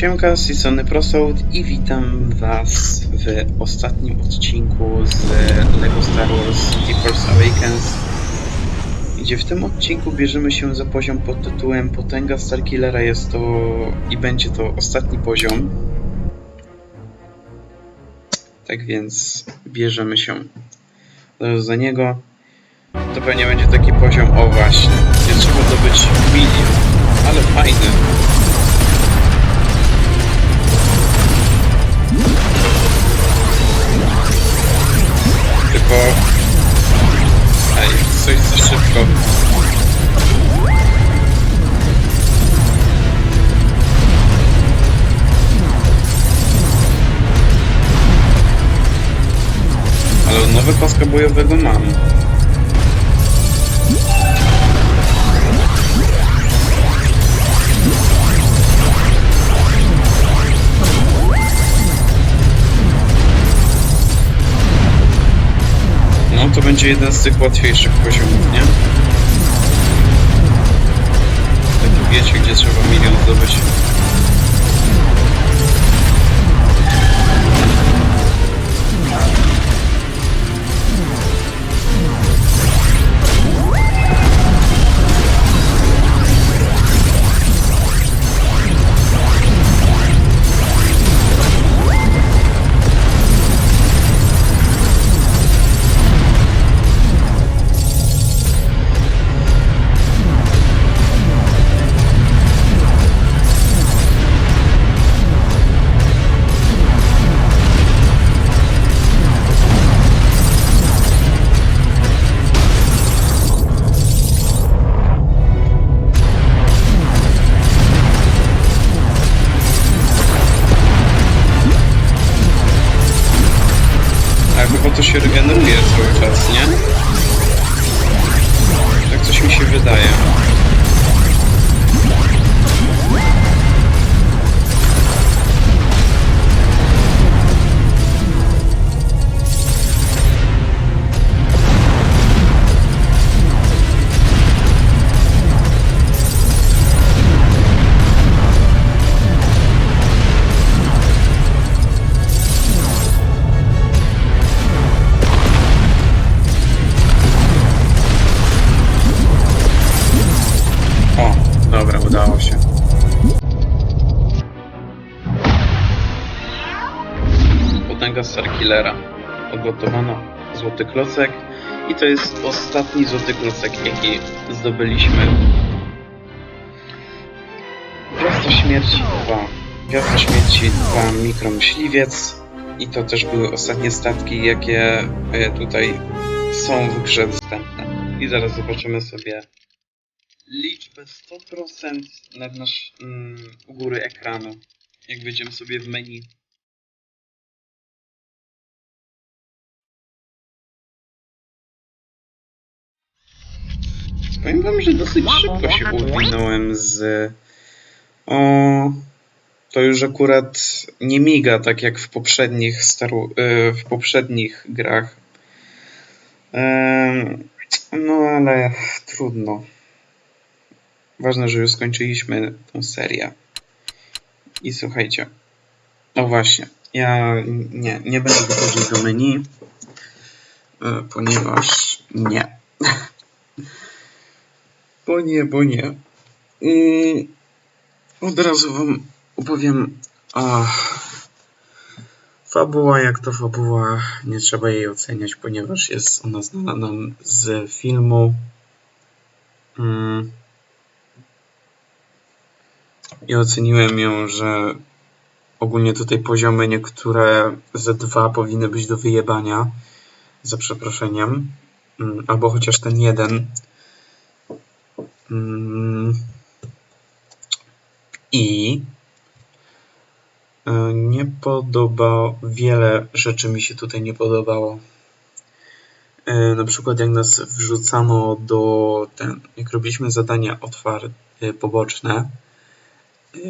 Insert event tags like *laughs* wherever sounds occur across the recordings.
Siemka, z tej i witam was w ostatnim odcinku z LEGO Star Wars The Force Awakens. Gdzie w tym odcinku bierzemy się za poziom pod tytułem Potęga Starkillera. Jest to i będzie to ostatni poziom. Tak więc bierzemy się za niego. To pewnie będzie taki poziom, o właśnie, gdzie trzeba zdobyć milion, ale fajny Tylko... Ej, coś za szybko. Ale nowe paska bojowego mam. Będzie jeden z tych łatwiejszych poziomów, nie? Tak wiecie, gdzie trzeba milion zdobyć. Starkillera. Odblokowano złoty klocek i to jest ostatni złoty klocek, jaki zdobyliśmy. Gwiazda Śmierci 2. Gwiazda Śmierci 2 Mikromyśliwiec i to też były ostatnie statki, jakie e, tutaj są w grze dostępne. I zaraz zobaczymy sobie liczbę 100% nad nasz, mm, u góry ekranu, jak wejdziemy sobie w menu. Wam, że dosyć szybko się uwinąłem z... O... To już akurat nie miga tak jak w poprzednich, staru... y, w poprzednich grach. No ale trudno. Ważne, że już skończyliśmy tą serię. I słuchajcie. O właśnie. Ja nie, nie będę wychodził do menu, e, ponieważ nie. Bo nie, bo nie. Od razu wam opowiem. Fabuła, jak to fabuła, nie trzeba jej oceniać, ponieważ jest ona znana nam z filmu. Mm. I oceniłem ją, że ogólnie tutaj poziomy niektóre ze dwa powinny być do wyjebania. Za przeproszeniem. Mm, Albo chociaż ten jeden. Mm. I e, nie podoba wiele rzeczy mi się tutaj nie podobało. E, Na przykład jak nas wrzucano do ten, jak robiliśmy zadania otwarte, poboczne, e,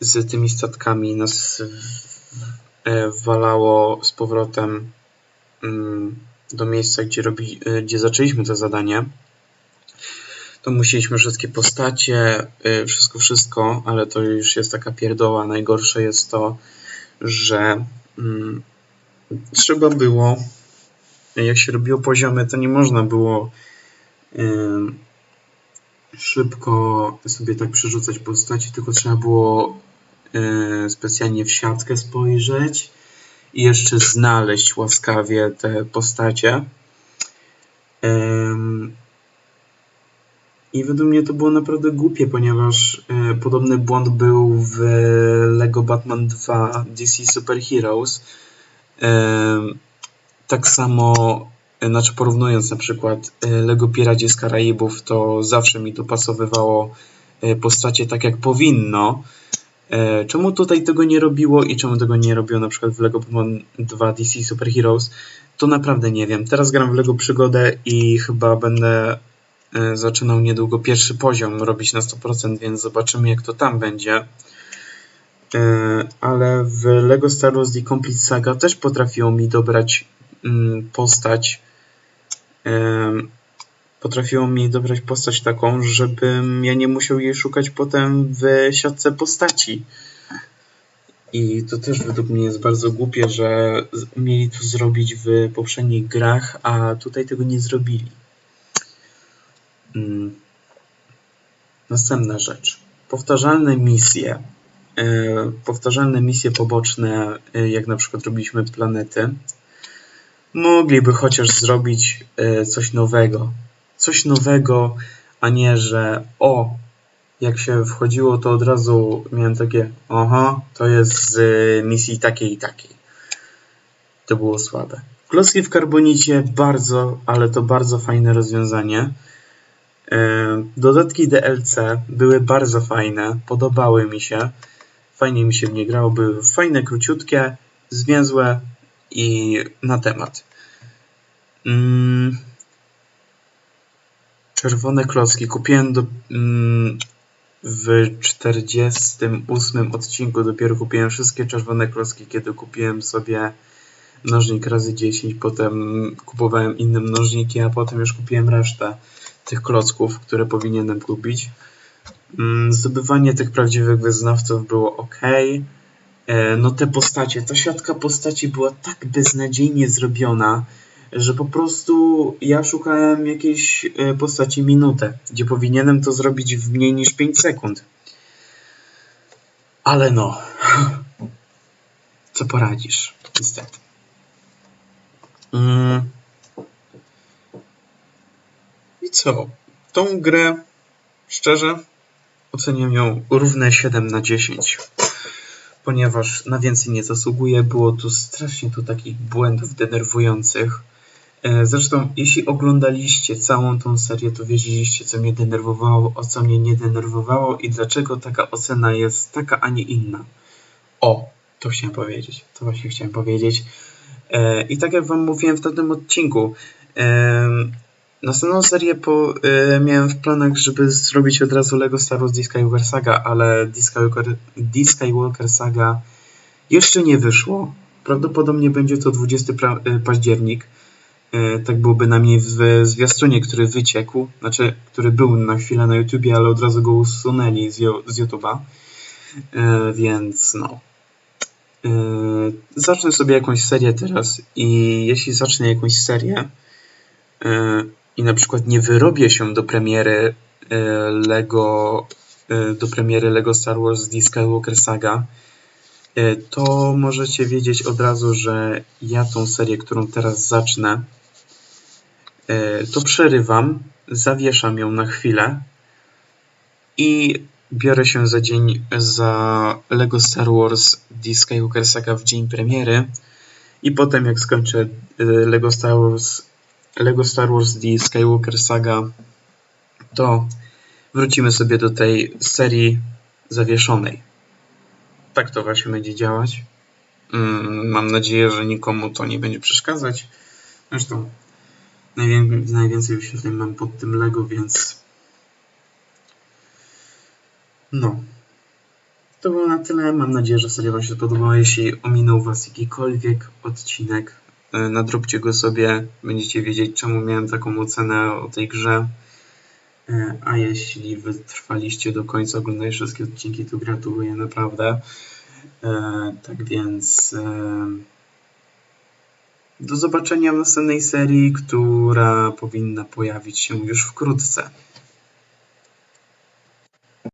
z tymi statkami nas walało z powrotem mm, do miejsca, gdzie, robi, gdzie zaczęliśmy to zadanie. To musieliśmy wszystkie postacie, y, wszystko, wszystko, ale to już jest taka pierdoła. Najgorsze jest to, że mm, trzeba było, jak się robiło poziomy, to nie można było y, szybko sobie tak przerzucać postaci, tylko trzeba było y, specjalnie w siatkę spojrzeć i jeszcze znaleźć łaskawie te postacie. I według mnie to było naprawdę głupie, ponieważ e, podobny błąd był w Lego Batman 2 DC Super Heroes. Ym, tak samo, e, znaczy porównując na przykład Lego Piraci z Karaibów, to zawsze mi dopasowywało postacie tak jak powinno. Czemu tutaj tego nie robiło i czemu tego nie robiło na przykład w Lego Batman 2 DC Super Heroes, to naprawdę nie wiem. Teraz gram w Lego Przygodę i chyba będę zaczynał niedługo pierwszy poziom robić na 100%, więc zobaczymy jak to tam będzie. E, Ale w Lego Star Wars The Complete Saga też potrafiło mi dobrać mm, postać. em, Potrafiło mi dobrać postać taką, żebym ja nie musiał jej szukać potem w siatce postaci. I to też według mnie jest bardzo głupie, że mieli to zrobić w poprzednich grach, a tutaj tego nie zrobili. Mm. Następna rzecz. Powtarzalne misje. E, Powtarzalne misje poboczne, e, jak na przykład robiliśmy planety, mogliby chociaż zrobić e, coś nowego. Coś nowego, a nie, że o, jak się wchodziło, to od razu miałem takie, aha, to jest z misji takiej i takiej. To było słabe. Klocki w karbonicie bardzo, ale to bardzo fajne rozwiązanie. E, Dodatki DLC były bardzo fajne, podobały mi się. Fajnie mi się w nie grało, były fajne, króciutkie, zwięzłe i na temat. Mm. Czerwone klocki kupiłem do, mm, w 48 odcinku dopiero kupiłem wszystkie czerwone klocki, kiedy kupiłem sobie mnożnik razy 10, potem kupowałem inne mnożniki, a potem już kupiłem resztę tych klocków, które powinienem kupić. Mm, Zdobywanie tych prawdziwych wyznawców było ok. No te postacie, ta siatka postaci była tak beznadziejnie zrobiona, że po prostu ja szukałem jakiejś e, postaci minutę, gdzie powinienem to zrobić w mniej niż 5 sekund. Ale no, *laughs* co poradzisz, niestety. Mm. I co? Tą grę, szczerze, oceniam ją równe 7 na 10 ponieważ na więcej nie zasługuje. Było tu strasznie tu takich błędów denerwujących. E, Zresztą, jeśli oglądaliście całą tą serię, to wiedzieliście, co mnie denerwowało, o co mnie nie denerwowało i dlaczego taka ocena jest taka, a nie inna. O, to chciałem powiedzieć. To właśnie chciałem powiedzieć. E, I tak jak Wam mówiłem w tamtym odcinku, następną serię po, e, miałem w planach, żeby zrobić od razu Lego Star Wars The Skywalker Saga, ale The Skywalker, Skywalker Saga jeszcze nie wyszło. Prawdopodobnie będzie to 20 pra- e, październik. E, Tak byłoby na mnie w zwiastunie, który wyciekł, znaczy, który był na chwilę na YouTubie, ale od razu go usunęli z, jo- z YouTube'a. E, Więc no. E, Zacznę sobie jakąś serię teraz i jeśli zacznę jakąś serię e, i na przykład nie wyrobię się do premiery e, Lego e, do premiery Lego Star Wars The Skywalker Saga, e, to możecie wiedzieć od razu, że ja tą serię, którą teraz zacznę, to przerywam, zawieszam ją na chwilę i biorę się za dzień za Lego Star Wars The Skywalker Saga w dzień premiery i potem jak skończę Lego Star Wars Lego Star Wars The Skywalker Saga to wrócimy sobie do tej serii zawieszonej. Tak to właśnie będzie działać. Mm, Mam nadzieję, że nikomu to nie będzie przeszkadzać. Zresztą najwię- najwięcej wyświetleń mam pod tym Lego, więc no. To było na tyle. Mam nadzieję, że seria Wam się podobała. Jeśli ominął Was jakikolwiek odcinek, nadróbcie go sobie. Będziecie wiedzieć, czemu miałem taką ocenę o tej grze. E, A jeśli wytrwaliście do końca, oglądając wszystkie odcinki, to gratuluję naprawdę. E, Tak więc do zobaczenia w następnej serii, która powinna pojawić się już wkrótce.